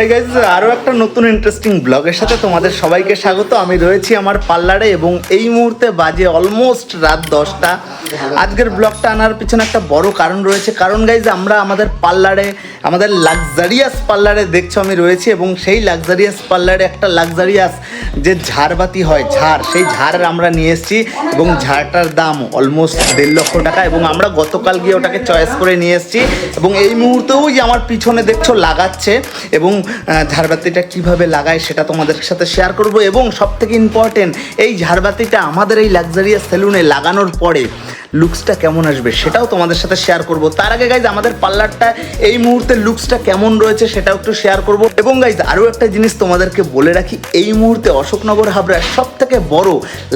এই গাইজ আরও একটা নতুন ইন্টারেস্টিং ব্লগের সাথে তোমাদের সবাইকে স্বাগত। আমি রয়েছি আমার পার্লারে এবং এই মুহূর্তে বাজে অলমোস্ট রাত দশটা। আজকের ব্লগটা আনার পিছনে একটা বড় কারণ রয়েছে। কারণ গাইজ আমরা আমাদের পার্লারে, আমাদের লাক্সারিয়াস পার্লারে দেখছ আমি রয়েছি এবং সেই লাক্সারিয়াস পার্লারে একটা লাক্সারিয়াস যে ঝাড়বাতি হয়, ঝাড়, সেই ঝাড় আমরা নিয়ে এসেছি এবং ঝাড়টার দাম অলমোস্ট দেড় লক্ষ টাকা এবং আমরা গতকাল গিয়ে ওটাকে চয়েস করে নিয়ে এসেছি এবং এই মুহূর্তেও যে আমার পিছনে দেখছ লাগাচ্ছে এবং ঝাড়বাতিটা কীভাবে লাগায় সেটা তোমাদের সাথে শেয়ার করব এবং সব থেকে ইম্পর্টেন্ট এই ঝাড়বাতিটা আমাদের এই লাক্সারিয়াস সেলুনে লাগানোর পরে লুকসটা কেমন আসবে সেটাও তোমাদের সাথে শেয়ার করব। তার আগে গাইজ আমাদের পার্লারটা এই মুহূর্তে লুকসটা কেমন রয়েছে সেটাও একটু শেয়ার করব। এবং গাইজ আরও একটা জিনিস তোমাদেরকে বলে রাখি, এই মুহূর্তে অশোকনগর হাবড়ার সব থেকে বড়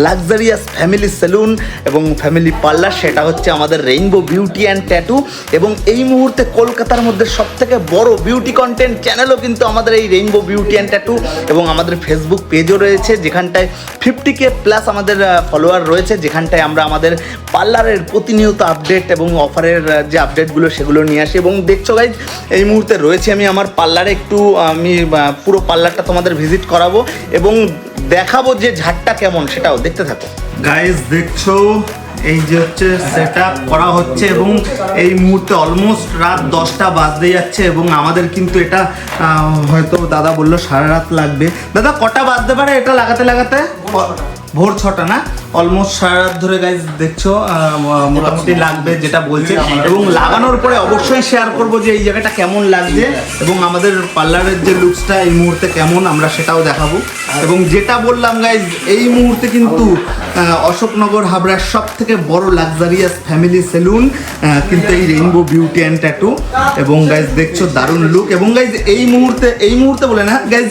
লাক্সারিয়াস ফ্যামিলি সেলুন এবং ফ্যামিলি পার্লার সেটা হচ্ছে আমাদের রেইনবো বিউটি অ্যান্ড ট্যাটু এবং এই মুহূর্তে কলকাতার মধ্যে সব থেকে বড় বিউটি কন্টেন্ট চ্যানেলও কিন্তু আমাদের এই রেইনবো বিউটি অ্যান্ড ট্যাটু এবং আমাদের ফেসবুক পেজও রয়েছে, যেখানটায় ফিফটি কে প্লাস আমাদের ফলোয়ার রয়েছে, যেখানটায় আমরা আমাদের পার্লারের প্রতিনিয়ত আপডেট এবং অফারের যে আপডেটগুলো সেগুলো নিয়ে আসি এবং দেখছ গাইজ এই মুহূর্তে রয়েছে আমি আমার পার্লারে একটু আমি পুরো পার্লারটা তোমাদের ভিজিট করাবো এবং দেখাবো যে ঝাড়টা কেমন সেটাও, দেখতে থাকো। গাইজ দেখছ? এই যে হচ্ছে সেট করা হচ্ছে এবং এই মুহূর্তে অলমোস্ট রাত দশটা বাজতে যাচ্ছে এবং আমাদের কিন্তু এটা হয়তো দাদা বলল সারা রাত লাগবে। দাদা, কটা বাজতে পারে এটা লাগাতে লাগাতে? ভোর ছটা না? অলমোস্ট সারা রাত ধরে গাইজ দেখছ মোটামুটি লাগবে যেটা বলছে। এবং লাগানোর পরে অবশ্যই শেয়ার করব যে এই জায়গাটা কেমন লাগছে এবং আমাদের পার্লারের যে লুকসটা এই মুহূর্তে কেমন আমরা সেটাও দেখাবো। এবং যেটা বললাম গাইজ এই মুহূর্তে কিন্তু অশোকনগর হাবড়ার সব থেকে বড় লাক্সারিয়াস ফ্যামিলি সেলুন কিন্তু এই রেইনবো বিউটি অ্যান্ড ট্যাটু এবং গাইজ দেখছ দারুণ লুক এবং গাইজ এই মুহূর্তে এই মুহূর্তে বলে না গাইজ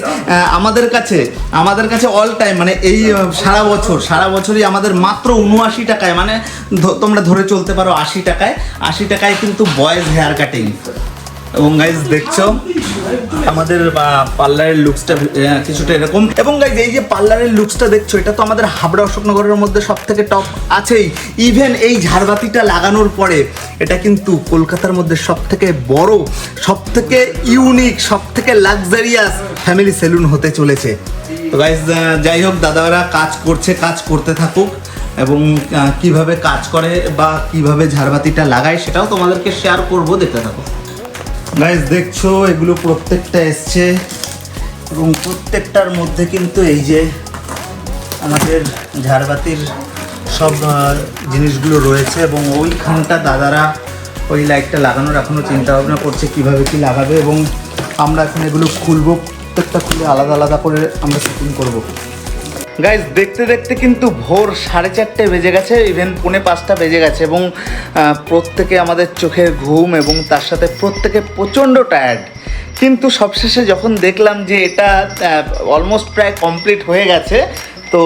আমাদের কাছে আমাদের কাছে অল টাইম মানে এই সারা বছর সারা বছরই আমাদের মাত্র উনআশি টাকায় মানে তোমরা ধরে চলতে পারো আশি টাকায়। আশি টাকায় কিন্তু বয়েজ হেয়ার কাটিং এবং গাইজ দেখছ? আমাদের পার্লারের লুকসটা কিছুটা এরকম। এবং গাইজ এই যে পার্লারের লুকসটা দেখছ, এটা তো আমাদের হাবড়া অশোকনগরের মধ্যে সব থেকে টপ আছেই। ইভেন এই ঝাড়বাতিটা লাগানোর পরে, এটা কিন্তু কলকাতার মধ্যে সব থেকে বড় সব থেকে ইউনিক সব থেকে লাক্সারিয়াস ফ্যামিলি সেলুন হতে চলেছে। তো গাইজ যাই হোক, দাদারা কাজ করছে, কাজ করতে থাকুক এবং কীভাবে কাজ করে বা কীভাবে ঝাড়বাতিটা লাগায় সেটাও তোমাদেরকে শেয়ার করব, দেখতে থাকো। গাইজ দেখছ, এগুলো প্রত্যেকটা এসছে এবং প্রত্যেকটার মধ্যে কিন্তু এই যে আমাদের ঝাড়বাতির সব জিনিসগুলো রয়েছে এবং ওইখানটা দাদারা ওই লাইটটা লাগানোর এখনও চিন্তা ভাবনা করছে কীভাবে কি লাগাবে এবং আমরা এখন এগুলো খুলবো প্রত্যেকটা খুলে আলাদা আলাদা করে আমরা শুটিং করব। গাইজ দেখতে দেখতে কিন্তু ভোর সাড়ে চারটে বেজে গেছে ইভেন পুনে পাঁচটা বেজে গেছে এবং প্রত্যেকে আমাদের চোখের ঘুম এবং তার সাথে প্রত্যেকে প্রচণ্ড টায়ার্ড কিন্তু সবশেষে যখন দেখলাম যে এটা অলমোস্ট প্রায় কমপ্লিট হয়ে গেছে তো,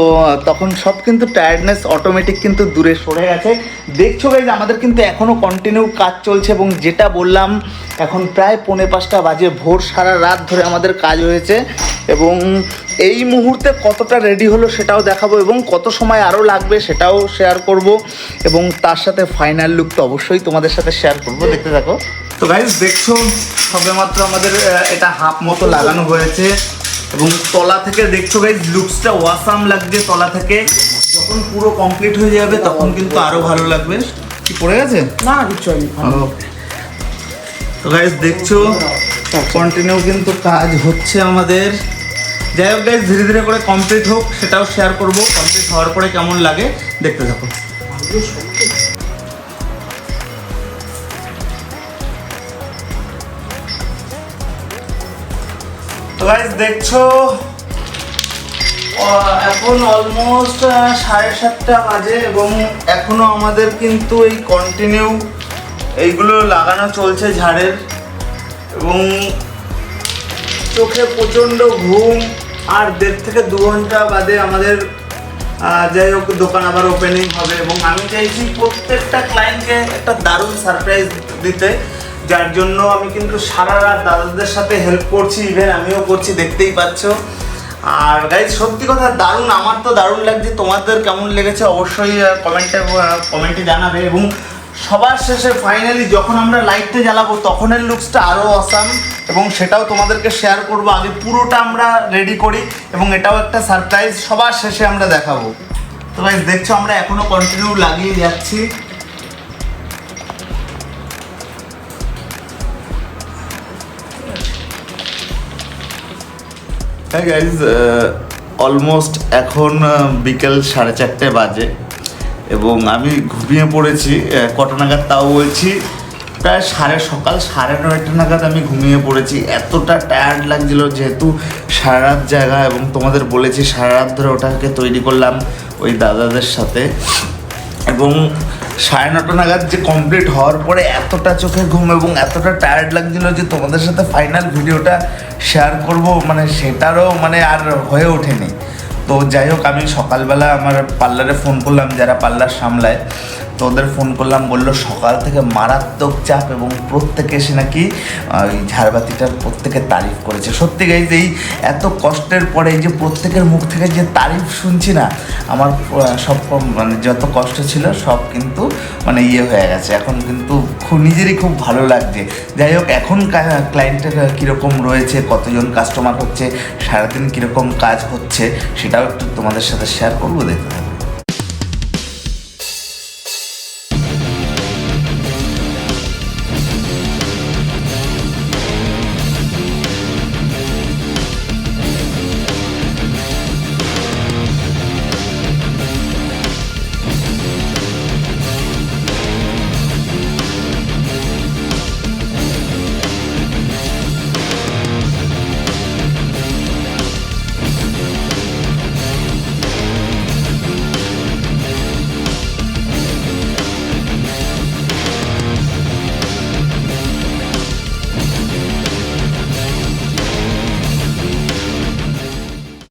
তখন সব কিন্তু টায়ার্ডনেস অটোমেটিক কিন্তু দূরে সরে গেছে। দেখছ গাইজ আমাদের কিন্তু এখনও কন্টিনিউ কাজ চলছে এবং যেটা বললাম, এখন প্রায় পৌনে পাঁচটা বাজে, ভোর সারা রাত ধরে আমাদের কাজ হয়েছে এবং এই মুহূর্তে কতটা রেডি হলো সেটাও দেখাবো এবং কত সময় আরও লাগবে সেটাও শেয়ার করব এবং তার সাথে ফাইনাল লুক তো অবশ্যই তোমাদের সাথে শেয়ার করব, দেখতে থাকো। তো গাইজ দেখছ, সবেমাত্র আমাদের এটা হাফ মতো লাগানো হয়েছে। এবং তলা থেকে দেখছ গাইজ লুকসটা ওয়াসাম লাগছে তলা থেকে যখন পুরো কমপ্লিট হয়ে যাবে তখন কিন্তু আরও ভালো লাগবে। কি পড়ে গেছে? না কিচ্ছু হয়নি। তো গাইজ দেখছ? কন্টিনিউ কিন্তু কাজ হচ্ছে আমাদের। যাই হোক গাইজ ধীরে ধীরে করে কমপ্লিট হোক সেটাও শেয়ার করব। কমপ্লিট হওয়ার পরে কেমন লাগে দেখতে থাকো। গাইজ দেখছ? এখন অলমোস্ট সাড়ে সাতটা বাজে এবং এখনও আমাদের কিন্তু এই কন্টিনিউ এইগুলো লাগানো চলছে ঝাড়ের। এবং চোখে প্রচণ্ড ঘুম। আর দেড় থেকে দু ঘণ্টা বাদে আমাদের যাই হোক, দোকান আবার ওপেনিং হবে। এবং আমি চাইছি প্রত্যেকটা ক্লায়েন্টকে একটা দারুণ সারপ্রাইজ দিতে। যার জন্য আমি কিন্তু সারা রাত দাদাদের সাথে হেল্প করছি ইভেন আমিও করছি, দেখতেই পাচ্ছ। আর গাইজ সত্যি কথা, দারুণ, আমার তো দারুণ লাগছে। তোমাদের কেমন লেগেছে অবশ্যই কমেন্টে কমেন্টে জানাবে। এবং সবার শেষে ফাইনালি যখন আমরা লাইটটা জ্বালাবো, তখনের লুকসটা আরও অসাম এবং সেটাও তোমাদেরকে শেয়ার করব। আগে পুরোটা আমরা রেডি করি এবং এটাও একটা সারপ্রাইজ সবার শেষে আমরা দেখাবো। তো গাইজ দেখছ, আমরা এখনও কন্টিনিউ লাগিয়ে যাচ্ছি। হ্যাঁ গাইজ অলমোস্ট এখন বিকেল সাড়ে চারটে বাজে এবং আমি ঘুমিয়ে পড়েছি কটা নাগাদ তাও বলছি, প্রায় সাড়ে সকাল সাড়ে নয়টা নাগাদ আমি ঘুমিয়ে পড়েছি। এতটা টায়ার্ড লাগছিল যেহেতু সারা রাত জায়গা এবং তোমাদের বলেছি সারা রাত ধরে ওটাকে তৈরি করলাম ওই দাদাদের সাথে। এবং সাড়ে নটা নাগাদ যে কমপ্লিট হওয়ার পরে এতটা চোখে ঘুম এবং এতটা টায়ার্ড লাগছিল যে তোমাদের সাথে ফাইনাল ভিডিওটা শেয়ার করব মানে সেটারও মানে আর হয়ে ওঠেনি। তো যাই হোক, আমি সকালবেলা আমার পার্লারে ফোন করলাম, যারা পার্লার সামলায়। তো ওদের ফোন করলাম, বলল সকাল থেকে মারাত্মক চাপ এবং প্রত্যেকে এসে নাকি ওই ঝাড়বাতিটার প্রত্যেকে তারিফ করেছে। সত্যি গাইজ এই এত কষ্টের পরে যে প্রত্যেকের মুখ থেকে যে তারিফ শুনছি না, আমার সব মানে যত কষ্ট ছিল সব কিন্তু মানে ইয়ে হয়ে গেছে। এখন কিন্তু খুব, নিজেরই খুব ভালো লাগছে। যাই হোক, এখন ক্লায়েন্টের কীরকম রয়েছে, কতজন কাস্টমার হচ্ছে, সারাদিন কীরকম কাজ হচ্ছে, সেটাও একটু তোমাদের সাথে শেয়ার করব, দেখতে।